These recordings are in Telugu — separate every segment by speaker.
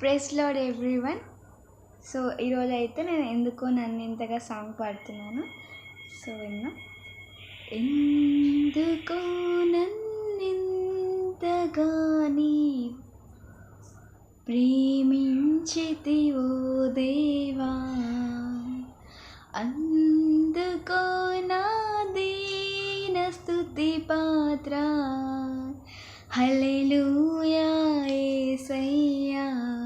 Speaker 1: ప్రెస్ లాడ్ ఎవ్రీ వన్ సో ఈరోజు అయితే నేను ఎందుకో నన్ను ఇంతగా సాంగ్ పాడుతున్నాను. సో విన్నా. ఎందుకో నన్నింతగా ప్రేమించితివో దేవా. అందుకో నా దీన స్తుతి పాత్ర. హల్లెలూయా సయ్యా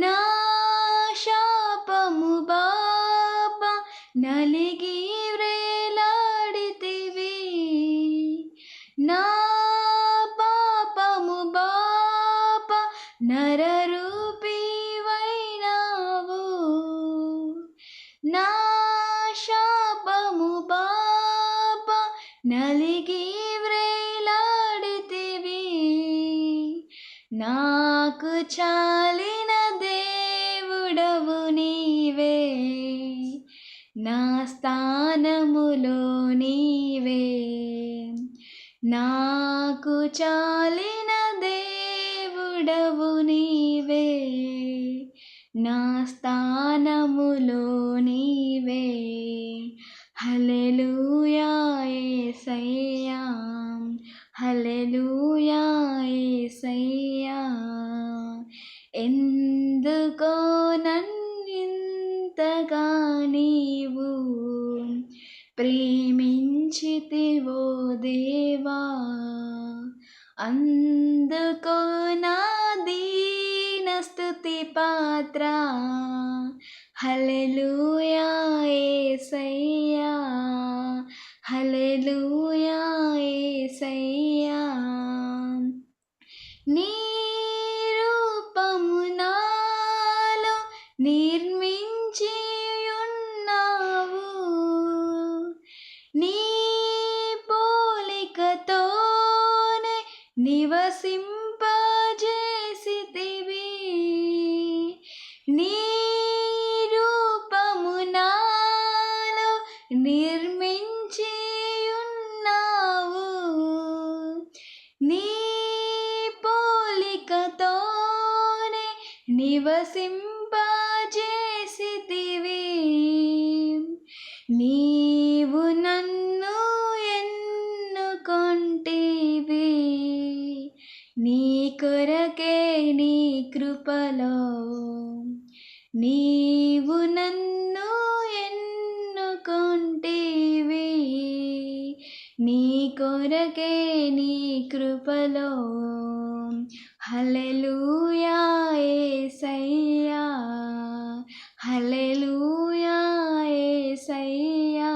Speaker 1: నా శాపము బాబా నలిగి వ్రేలాడితివి నా పాపము బాప నరరూపివైనావు నా శాపము బాబా నలిగి వ్రేలాడితివి నాకు చాలిన నా స్థానములో నీవే. నాకు చాలిన దేవుడవు నీవే. నా స్థానములో నీవే. హల్లెలూయా యేసయ్యా ఎందుకో నన్నింతగా నీవు ప్రేమించితివో దేవా అందుకో నా దీనస్తుతి పాత్ర. హల్లెలూయా యేసయ్యా హల్లెలూయా యేసయ్యా నీ రూపము నాలో నివసింపజేసితివి. నీ రూపము నాలో నిర్మించి ఉన్నావు నీ పోలికతోనే నివసింపజేసితివి. నీవు నన్ను ఎన్నుకుంటేవి. నీ కొరకే నీ కృపలో. హల్లెలూయా యేసయ్యా హల్లెలూయా యేసయ్యా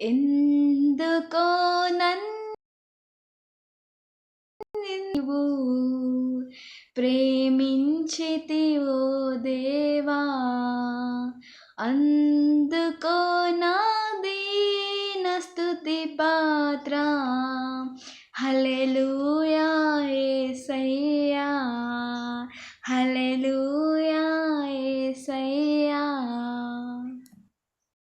Speaker 1: ఎందుకో నన్ను ప్రేమించితివో దేవా అందుకో నా దీన స్తుతి పాత్ర. హల్లెలూయా.